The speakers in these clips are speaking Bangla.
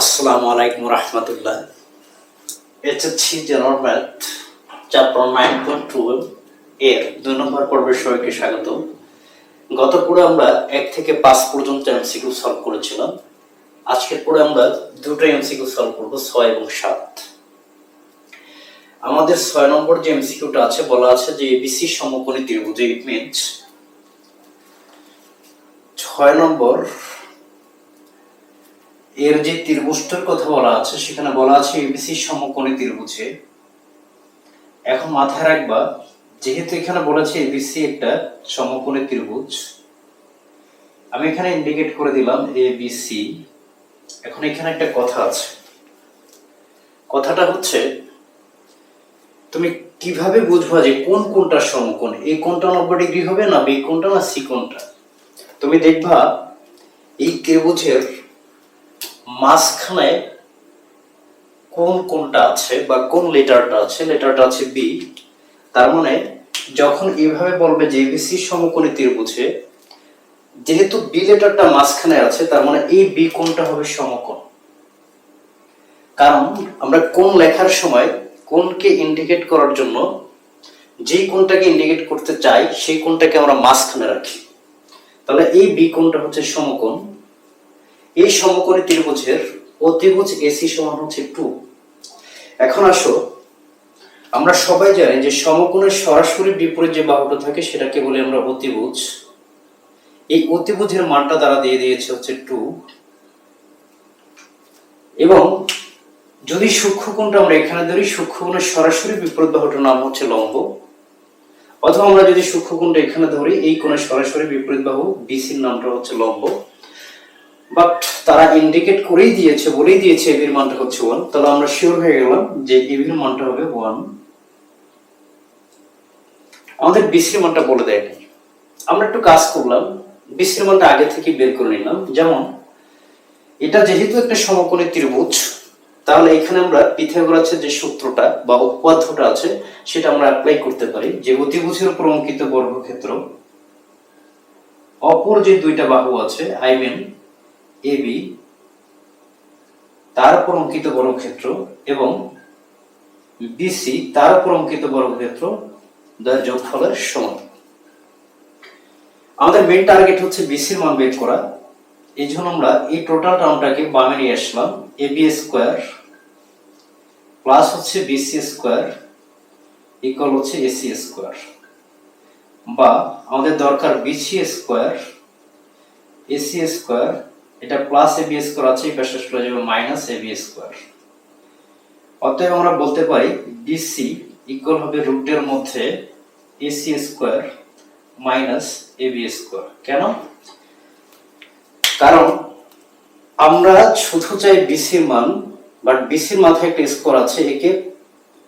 আসসালামু আলাইকুম রহমতুল্লাহ। HSC general math, chapter nine point two এর দুই নম্বর পর্বের সবাইকে স্বাগত। গত পড়ে আমরা এক থেকে পাঁচ পর্যন্ত এমসিকিউ সলভ করেছিলাম। আজকের পরে আমরা দুটো এমসিকিউ সলভ করব, ছয় এবং সাত। আমাদের ছয় নম্বর যে এমসিকিউটা আছে, বলা আছে যে এবিসি সমকোণী ত্রিভুজ ইট মিনস ছয় নম্বর এর যে ত্রিভুজটার কথা বলা আছে, সেখানে বলা আছে এবিসি সমকোণী ত্রিভুজে এখন মাথায় রাখবা, যেহেতু এখানে বলেছে এবিসি একটা সমকোণী ত্রিভুজ আমি এখানে ইন্ডিকেট করে দিলাম এ বি সি এখন এখানে একটা কথা আছে। কথাটা হচ্ছে, তুমি কীভাবে বুঝবা যে কোন কোনটা সমকোণ? এই কোনটা নব্বই ডিগ্রি হবে না, বি কোনটা না সি কোনটা? তুমি দেখবা, এই ত্রিভুজের মাঝখানে কোন কোনটা আছে বা কোন লেটারটা আছে? লেটারটা আছে বি তার মানে যখন এইভাবে বলবে যে এবিসি সমকোণী ত্রিভুজে, যেহেতু বি লেটারটা মাঝখানে আছে, তার মানে এই বি কোনটা হবে সমকোণ? কারণ আমরা কোন লেখার সময় কোনকে ইন্ডিকেট করার জন্য যেই কোনটাকে ইন্ডিকেট করতে চাই, সেই কোনটাকে আমরা মাঝখানে রাখি। তাহলে এই বি কোনটা হচ্ছে সমকোণ? এই সমকোণী ত্রিভুজের অতিভুজ এসি সমান হচ্ছে টু এখন আসো, আমরা সবাই জানি যে সমকোণের সরাসরি বিপরীত যে বাহুটা থাকে সেটাকে বলি আমরা অতিভুজ। এই অতিভুজের মানটা দ্বারা দিয়ে দিয়েছে হচ্ছে টু এবং যদি সূক্ষ্মকোণটা আমরা এখানে ধরি সূক্ষ্মকোণের সরাসরি বিপরীত বাহুটার নাম হচ্ছে লম্ব। অথবা আমরা যদি সূক্ষ্মকোণটা এখানে ধরি, এই কোণের সরাসরি বিপরীত বাহু বিসির নামটা হচ্ছে লম্ব। বাট তারা ইন্ডিকেট করেই দিয়েছে, বলেই দিয়েছে এবির মানটা হচ্ছে ওয়ান তাহলে আমরা শিওর হয়ে গেলাম যে এবির মানটা হবে ওয়ান আমাদের বিসির মানটা বলে দেয়নি আমরা একটু কাজ করলাম বিসির মানটা আগে থেকে বের করে নিলাম। যেমন, এটা যেহেতু একটা সমকোণী ত্রিভুজ, তাহলে এখানে আমরা পিথাগোরাসের যে সূত্রটা বা উপপাদ্যটা আছে, সেটা আমরা অ্যাপ্লাই করতে পারি। যে অতিভুজের উপর অঙ্কিত বর্গক্ষেত্র, অপর যে দুইটা বাহু আছে আই মিন এ বি তার উপর অঙ্কিত বর্গক্ষেত্র এবং বিসি তার উপর অঙ্কিত বর্গক্ষেত্র দ্বয়ের যোগফলের সমান। আমাদের মেন টার্গেট হচ্ছে বিসির মান বের করা। এই জন্য আমরা এই টোটাল টার্মটাকে বামে নিয়ে আসলাম এ বি স্কোয়ার প্লাস হচ্ছে বিসি স্কোয়ার ইকুয়াল হচ্ছে এসি স্কোয়ার বা আমাদের দরকার বিসি স্কোয়ার এসি স্কোয়ার এটা প্লাস এ বি স্কোয়ার আছে এই পাশে চলে যাবে মাইনাস এ বি স্কোয়ার অতএব আমরা বলতে পারি বিসি ইকুয়াল হবে রুটের মধ্যে AC square minus A B square কেন? কারণ আমরা শুধু চাই বিসির মান বাট বিসির মাথায় একটা স্কোর আছে, একে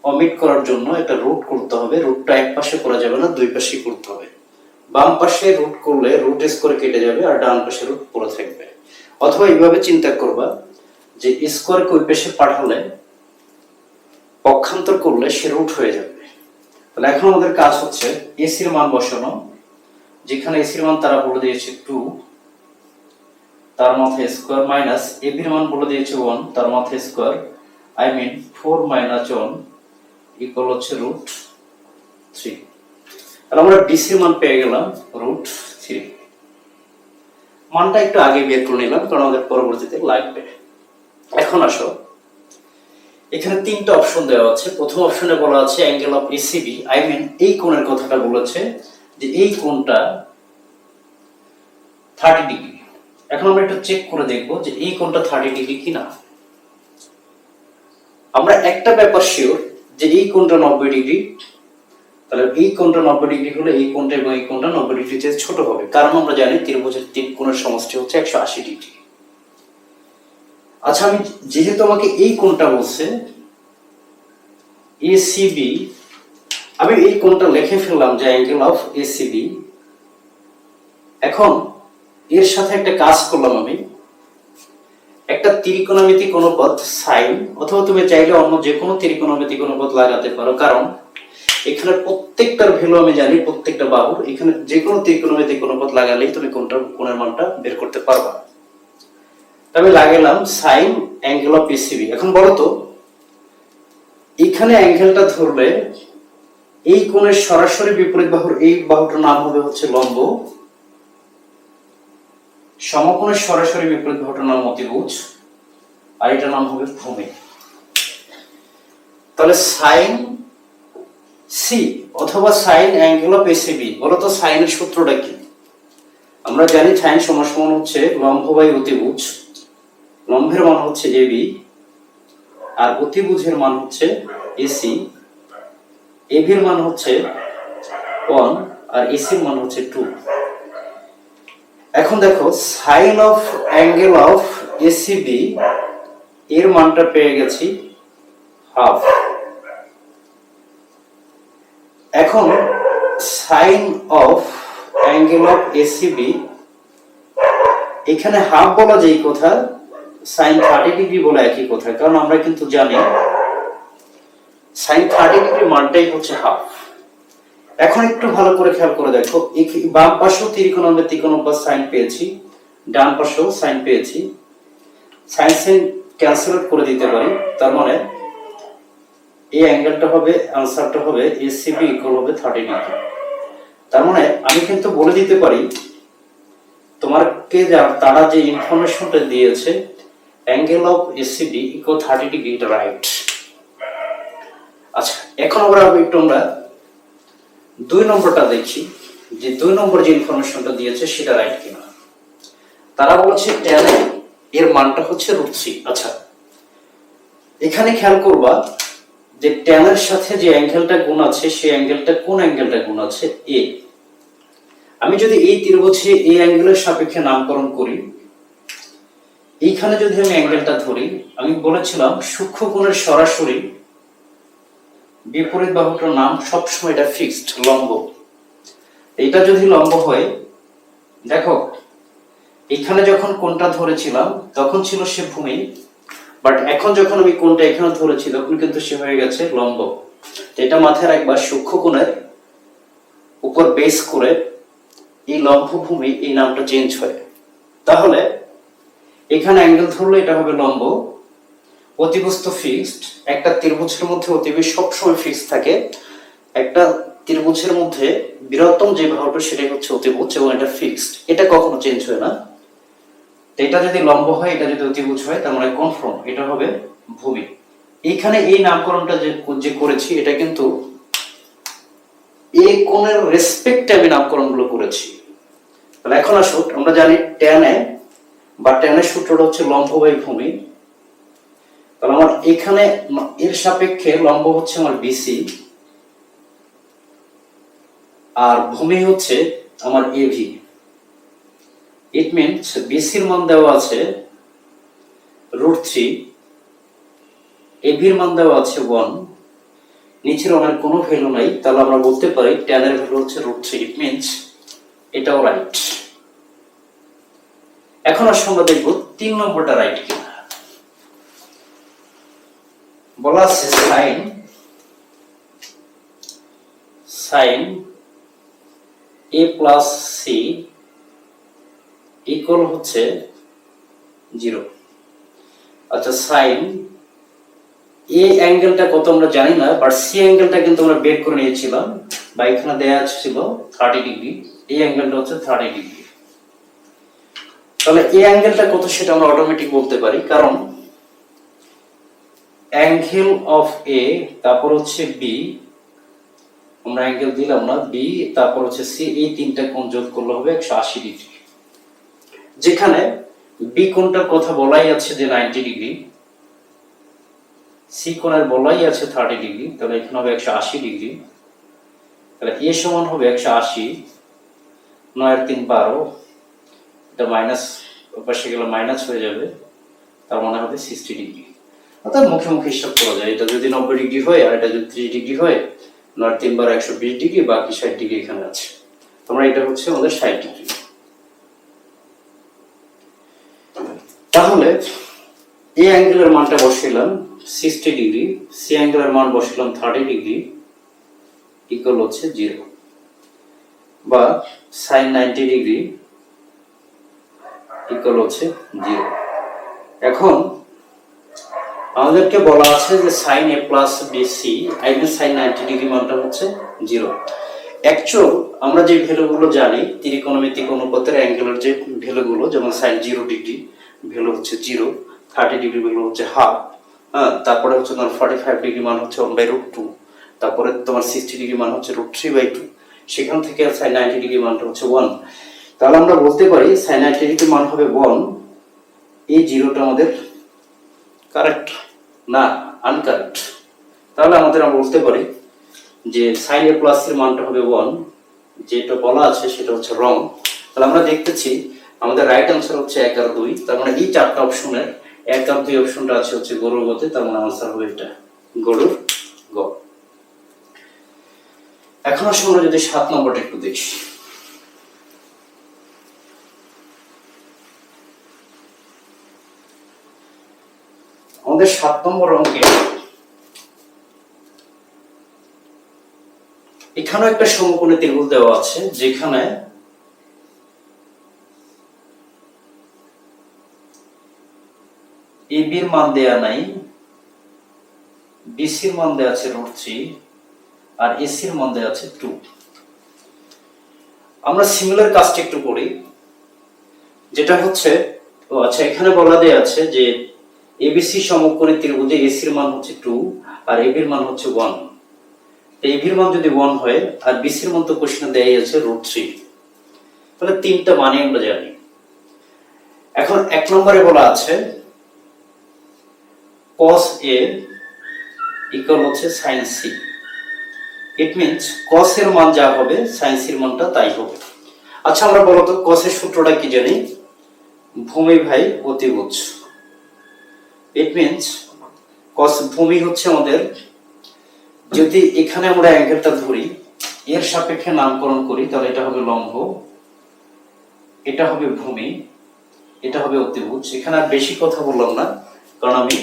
অমিট করার জন্য একটা রুট করতে হবে। রুটটা এক পাশে করা যাবে না, দুই পাশেই করতে হবে। বাম পাশে রুট করলে রুট স্কোরে কেটে যাবে, আর ডান পাশে রুট পড়ে থাকবে। অথবা এইভাবে চিন্তা করবা যে স্কোয়ারকে ওই পাশে পাঠালে, পক্ষান্তর করলে সে রুট হয়ে যাবে। তাহলে এখন আমাদের কাজ হচ্ছে এসির মান বসানো, যেখানে এসির মান তারা বলে দিয়েছে টু তার মাথায় স্কোয়ার মাইনাস এবির মান বলে দিয়েছে ওয়ান তার মাথায় square I mean four minus one equal হচ্ছে রুট থ্রি তাহলে আমরা বিসির মান পেয়ে গেলাম রুট মানটা একটু আগে বের করে নিলাম, কারণ আমাদের পরবর্তীতে লাগবে। এখন আসো। এখানে তিনটা অপশন দেওয়া আছে। প্রথম অপশনে বলা আছে angle of ACB I mean এই কোণের কথাটা বলেছে যে এই কোণটা থার্টি ডিগ্রি এখন আমরা একটু চেক করে দেখব যে এই কোণটা থার্টি ডিগ্রি কিনা। আমরা একটা ব্যাপার শিওর যে এই কোণটা নব্বই ডিগ্রি তাহলে এই কোণটা নব্বই ডিগ্রি হলে এই কোণটা এবং এই কোণটা নব্বই ডিগ্রি চেয়ে ছোট হবে। কারণ আমরা জানি ত্রিভুজের তিন কোণের সমষ্টি হচ্ছে একশো আশি ডিগ্রি। আচ্ছা আমি যেহেতু আমাকে এই কোণটা বলছে এসিবি আমি এই কোণটা লিখে ফেললাম যে অ্যাঙ্গেল অফ এসিবি এখন এর সাথে একটা কাজ করলাম আমি। একটা ত্রিকোণমিতি কোনো পথ সাইন অথবা তুমি চাইলে অন্য যে কোনো ত্রিকোণমিতিক অনুপাত লাগাতে পারো। কারণ এখানে প্রত্যেকটার ভ্যালু আমি জানি, প্রত্যেকটা বাহুর এখানে যে কোনো ত্রিকোণমিতিক অনুপাত লাগালেই তুমি কোনটা কোণের মানটা বের করতে পারবা। আমি লাগালাম সাইন অ্যাঙ্গেল অফ পিসিবি এখন বলো তো, এখানে অ্যাঙ্গেলটা ধরলে এই কোণের সরাসরি বিপরীত বাহুর এই বাহুটার নাম হবে হচ্ছে লম্ব। সমকোণের সরাসরি বিপরীত বাহুটার নাম অতিভুজ। আর এটার নাম হবে ভূমি তাহলে সাইন সি অথবা সাইন অ্যাঙ্গেল অফ এসিবি বলো তো সাইনের সূত্রটা কি? আমরা জানি সাইন সমান হচ্ছে লম্ব বাই অতিভুজ। লম্বের মান হচ্ছে এবি আর অতিভুজের মান হচ্ছে এসি এবির মান হচ্ছে ওয়ান আর এসির মান হচ্ছে টু এখন দেখো sine of angle of ACB এর মানটা পেয়ে গেছি হাফ এখন sine of angle of ACB, এখানে হাফ বলা যেই কথা, সাইন থার্টি ডিগ্রি বলা একই কথা, কারণ আমরা কিন্তু জানি সাইন থার্টি ডিগ্রি মানটাই হচ্ছে হাফ। এখন একটু ভালো করে খেয়াল করে দেখো বাম পাশেও ত্রিকোণামের ত্রিকোণপাত সাইন পেয়েছি, ডান পাশেও সাইন পেয়েছি। সাইন সাইন ক্যান্সেল করে দিতে পারি, তার মানে এই অ্যাঙ্গেলটা হবে, আনসারটা হবে এসিবি ইকুয়াল হবে থার্টি ডিগ্রি তার মানে আমি কিন্তু বলে দিতে পারি তোমাকে তারা যে ইনফরমেশনটা দিয়েছে angle of ACB equal thirty degree right আচ্ছা এখন আমরা একটু আমরা দুই নম্বরটা দেখি, যে দুই নম্বর যে ইনফরমেশনটা দিয়েছে সেটা রাইট কিনা। তারা বলছে ট্যান এর মানটা হচ্ছে রুট আচ্ছা এখানে খেয়াল করবা যে ট্যানের সাথে যে অ্যাঙ্গেলটা গুণ আছে, সেই অ্যাঙ্গেলটা কোন অ্যাঙ্গেলটা গুণ আছে? এ আমি যদি এই ত্রিভুজে এই অ্যাঙ্গেলের সাপেক্ষে নামকরণ করি, এইখানে যদি আমি অ্যাঙ্গেলটা ধরি, আমি বলেছিলাম সূক্ষ্ম কোণের সরাসরি বিপরীত বাহুটার নাম সবসময় এটা ফিক্সড লম্ব। এটা যদি লম্ব হয়, দেখো এখানে যখন কোনটা ধরেছিলাম, তখন ছিল সে ভূমি বাট এখন যখন আমি কোনটা এখানে ধরেছি, তখন কিন্তু সে হয়ে গেছে লম্ব। এটা মাথায় রাখবা, সূক্ষ্ম কোণের উপর বেস করে এই লম্ব ভূমি এই নামটা চেঞ্জ হয়। তাহলে এখানে অ্যাঙ্গেল ধরলে এটা হবে লম্ব। অতিবস্তু ফিক্সড একটা ত্রিভুজের মধ্যে অতিবেশ সবসময় ফিক্সড থাকে। একটা ত্রিভুজের মধ্যে বৃহত্তম যে ভাবটা সেটাই হচ্ছে অতিভুজ এবং এটা ফিক্সড এটা কখনো চেঞ্জ হয় না। এটা যদি লম্ব হয়, এটা যদি অতিভুজ হয়, তার মানে এটা হবে ভূমি। এইখানে এই নামকরণটা যে করেছি, এটা কিন্তু এই কোণের আমি নামকরণগুলো করেছি। তাহলে এখন আমরা জানি ট্যানে বা ট্যানের সূত্রটা হচ্ছে লম্ব বাই ভূমি। তাহলে আমার এখানে এর সাপেক্ষে লম্ব হচ্ছে আমার বিসি আর ভূমি হচ্ছে আমার এভি ইট মিনস বিসির মান দেওয়া আছে রুট থ্রি এভির মান দেওয়া আছে ওয়ান নিচের ওনার কোনো ভ্যালু নাই, তাহলে আমরা বলতে পারি ট্যানের ভ্যালু হচ্ছে রুট থ্রি ইট মিনস এটাও রাইট এখন আসলে আমরা দেখব তিন নম্বরটা রাইট কিনা। বলা আছে sine sine A plus C equal হচ্ছে জিরো আচ্ছা সাইন এ অ্যাঙ্গেলটা কত আমরা জানি না বাট সি অ্যাঙ্গেলটা কিন্তু আমরা বের করে নিয়েছিলাম বা এখানে দেয়া ছিল থার্টি ডিগ্রি এই অ্যাঙ্গেলটা হচ্ছে থার্টি ডিগ্রি তাহলে এই অ্যাঙ্গেলটা কত সেটা আমরা অটোমেটিক বলতে পারি, কারণ অ্যাঙ্গেল অফ এ তারপর হচ্ছে বি আমরা অ্যাঙ্গেল দিলাম না বি তারপর হচ্ছে সি এই তিনটা কোণ যোগ করলে হবে একশো আশি ডিগ্রি যেখানে বি কোণটার কথা বলাই আছে যে নাইনটি ডিগ্রি সি কোণের বলাই আছে থার্টি ডিগ্রি তাহলে এখানে হবে একশো আশি ডিগ্রি তাহলে এ সমান হবে একশো আশি, নয়ের তিন বারো, এটা মাইনাস পাশে গেলে মাইনাস হয়ে যাবে, তার মানে হবে সিক্সটি ডিগ্রি অর্থাৎ মুখে মুখে হিসাব করা যায়, এটা যদি নব্বই ডিগ্রি হয় আর এটা যদি ত্রিশ ডিগ্রি হয় নয় তিন বার একশো বিশ ডিগ্রি বাকি ষাট ডিগ্রি এখানে আছে। তোমরা এটা হচ্ছে আমাদের ষাট ডিগ্রি তাহলে এই অ্যাঙ্গেলের মানটা বসাইলাম সিক্সটি ডিগ্রি সি অ্যাঙ্গেলের মান বসাইলাম থার্টি ডিগ্রি ইকুয়াল হচ্ছে জিরো বা সাইন নাইনটি ডিগ্রি ইকুয়াল হচ্ছে জিরো এখন আমাদেরকে বলা আছে যে sine A plus BC I mean sine ninety degree মানটা হচ্ছে জিরো অ্যাকচুয়াল আমরা যে ভ্যালুগুলো জানি ত্রিকোণমিতিক অনুপাতের অ্যাঙ্গেলের যে ভ্যালুগুলো যেমন সাইন জিরো ডিগ্রি ভ্যালু হচ্ছে জিরো থার্টি ডিগ্রি ভ্যালু হচ্ছে হাফ হ্যাঁ তারপরে হচ্ছে তোমার ফর্টি ফাইভ ডিগ্রি মান হচ্ছে ওয়ান বাই রুট টু তারপরে তোমার সিক্সটি ডিগ্রি মান হচ্ছে রুট থ্রি বাই টু সেখান থেকে সাইন নাইনটি ডিগ্রি মানটা হচ্ছে ওয়ান তাহলে আমরা বলতে পারি সাইন নাইনটি ডিগ্রি মান হবে ওয়ান এই জিরোটা আমাদের কারেক্ট না আনকারেক্ট তাহলে আমাদের আমরা বলতে পারি যে সাইন এ প্লাস এর মানটা হবে ওয়ান যেটা বলা আছে সেটা হচ্ছে রং তাহলে আমরা দেখতেছি আমাদের রাইট আনসার হচ্ছে এক আর দুই। তার মানে এই চারটা অপশনের এক আর দুই অপশনটা আছে হচ্ছে গরুর গতে। তার মানে আনসার হবে এটা, গরুর গ। এখন আসলে আমরা যদি সাত নম্বরটা একটু দেখি। আমাদের সাত নম্বর অঙ্কে এখানেও একটা সমকোণী ত্রিভুজ দেওয়া আছে, যেখানে মান দেয়া নাই বিসির মান দেয়া আছে রুট থ্রি আর এসির মান দেয়া আছে টু আমরা সিমিলার কাজটা একটু করি, যেটা হচ্ছে, ও আচ্ছা এখানে বলা দেয়া আছে যে এবিসি সমকোণী ত্রিভুজে এসির মান হচ্ছে টু আর এবির মান হচ্ছে ওয়ান এভির মান যদি ওয়ান হয়, আর বিসির মান তো কোশ্চেনে দেয়াই আছে রুট থ্রি তাহলে তিনটা মানে আমরা জানি। এখন এক নম্বরে বলা আছে cos a ইকুয়াল হচ্ছে sin c it means cos এর মান যা হবে, sin c এর মানটা তাই হবে। আচ্ছা আমরা বলতো cos এর সূত্রটা কি জানি? ভূমি ভাই অতিভুজ। ইট মিনস cos ভূমি হচ্ছে আমাদের, যদি এখানে আমরা অ্যাঙ্গেলটা ধরি, এর সাপেক্ষে নামকরণ করি, তাহলে এটা হবে লম্ব, এটা হবে ভূমি, এটা হবে অতিভুজ। এখানে আর বেশি কথা বললাম না, কারণ আমি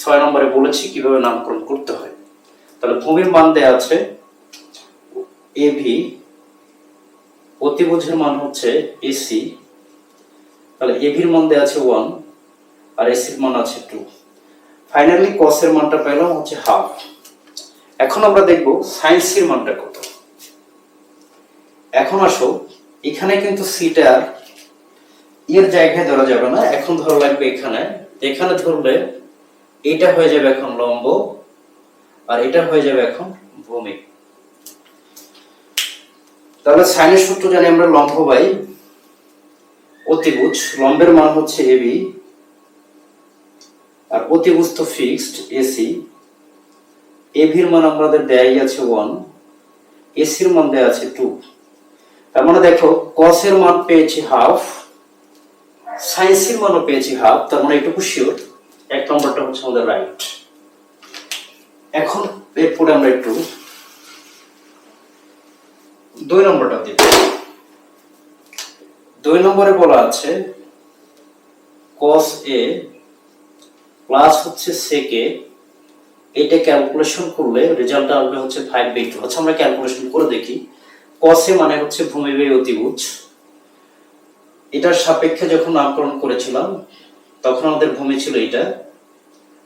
ছয় নম্বরে বলেছি কীভাবে নামকরণ করতে হয়। তাহলে ভূমির মান দেয়া আছে এ ভি অতিভুজের মান হচ্ছে এসি তাহলে এভির মান দেয়া আছে ওয়ান আর এসির মান আছে টু ফাইনালি কসের মানটা পেলাম হচ্ছে হাফ এখন আমরা দেখব সায়েন্সের মানটা কত। এখন আসো, এখানে কিন্তু সিটার এর জায়গায় ধরা যাবে না। এখন ধরা লাগবে এখানে। এখানে ধরলে এটা হয়ে যাবে এখন লম্ব, আর এটা হয়ে যাবে এখন ভূমি। তাহলে সাইনের সূত্র জানি আমরা লম্ব বাই অতিভুজ, লম্বের মান হচ্ছে এবি আর অতিভুজ তো ফিক্সড এসি এভির মান আমাদের দেয়াই আছে ওয়ান এসির মান দেয়া আছে টু তার মানে দেখো কস এর মান পেয়েছি হাফ সায়েন্সের মানও পেয়েছি হাফ তার মানে এটুকু শিওর এক নম্বরটা হচ্ছে আমাদের রাইট এখন, এরপরে আমরা একটু দুই নম্বরটা দিব দুই নম্বরে বলা আছে, cos এ প্লাস হচ্ছে সেকে এটা ক্যালকুলেশন করলে রেজাল্ট আসবে হচ্ছে ফাইভ বাই টু আচ্ছা আমরা ক্যালকুলেশন করে দেখি। কসে মানে হচ্ছে ভূমি বাই অতিভুজ। এটার সাপেক্ষে যখন নামকরণ করেছিলাম, তখন আমাদের ভূমি ছিল এটা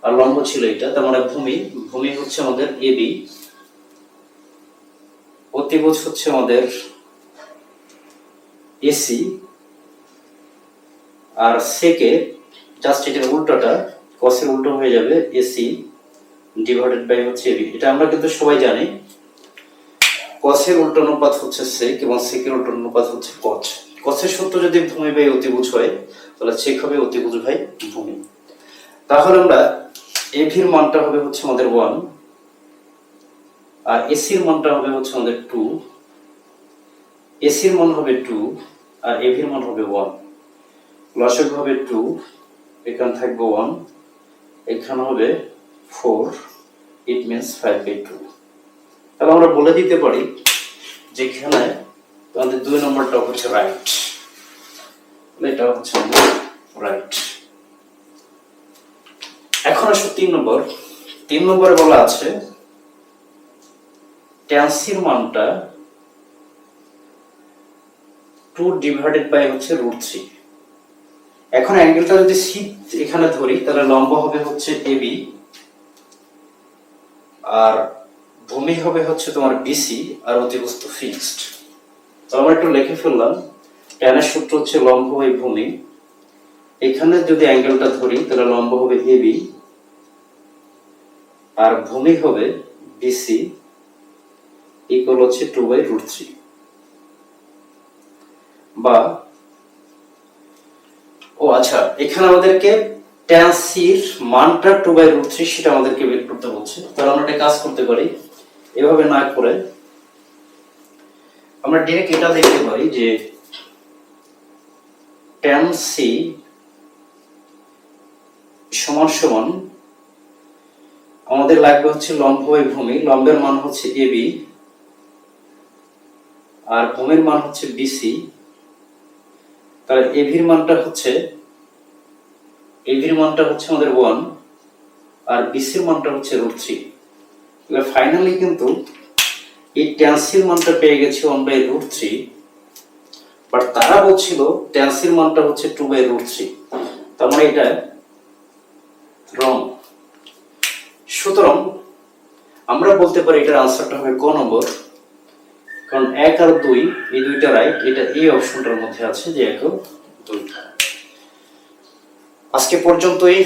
আর লম্ব ছিল এটা, তার মানে ভূমি। ভূমি হচ্ছে আমাদের এবি অতিভুজ হচ্ছে আমাদের এসি আর সেকে জাস্ট এটার উল্টোটা কসের উল্টো হয়ে যাবে এসি ডিভাইডেড বাই হচ্ছে এবি এটা আমরা কিন্তু সবাই জানি। কসের উল্টো অনুপাত হচ্ছে সেক এবং সেকের উল্টো অনুপাত হচ্ছে কচ কসের সূত্র যদি ভূমি বাই অতিভুজ হয়, তাহলে সেক হবে অতিভুজ বাই ভূমি। তাহলে আমরা এভির মানটা হবে হচ্ছে আমাদের ওয়ান আর এসির মানটা হবে হচ্ছে আমাদের টু এসির মান হবে টু আর এভির মান হবে ওয়ান লসক হবে টু এখানে থাকবে ওয়ান এখানে হবে four it means five by two তাহলে আমরা বলে দিতে পারি যেখানে আমাদের দুই নম্বরটা হচ্ছে রাইট এটা হচ্ছে রাইট তিন নম্বর। তিন নম্বরে বলা আছে ট্যান্সির মানটা টু ডিভাইডেড বাই হচ্ছে রুট থ্রি এখন অ্যাঙ্গেলটা যদি সি এখানে ধরি, তাহলে লম্ব হবে হচ্ছে এবি আর ভূমি হবে হচ্ছে তোমার বিসি আর অতিবস্তু ফিক্সড তো আমরা একটু লিখে ফেললাম ট্যানের সূত্র হচ্ছে লম্ব বাই ভূমি। এখানে যদি অ্যাঙ্গেলটা ধরি, তাহলে লম্ব হবে এবি আর ভূমি হবে বিসি ইকুয়াল হচ্ছে টু বাই রুট থ্রি বা, ও আচ্ছা এখানে আমাদেরকে ট্যান সির মানটা টু বাই রুট থ্রি সেটা আমাদেরকে বের করতে বলছে। তাহলে আমরা একটা কাজ করতে পারি। এভাবে না করে আমরা ডিরেক্ট এটা দেখতে পারি যে ট্যান সি সমান সমান আমাদের লাগবে হচ্ছে লম্ব বাই ভূমি। লম্বের মান হচ্ছে এ বি আর ভূমির মান হচ্ছে বিসি তাহলে এভির মানটা হচ্ছে এভির মানটা হচ্ছে আমাদের ওয়ান আর বিসির মানটা হচ্ছে রুট থ্রি তাহলে ফাইনালি কিন্তু এই ট্যান্সির মানটা পেয়ে গেছে one by root three but তারা বলছিল ট্যান্সির মানটা হচ্ছে টু বাই রুট থ্রি তার মানে এটা রং সুতরাং আমরা বলতে পারি এটার আনসারটা হবে ক নম্বর। কারণ এক আর দুই, এই দুইটা রাইট এটা এই অপশনটার মধ্যে আছে যে এক দুই। আজকে পর্যন্তই।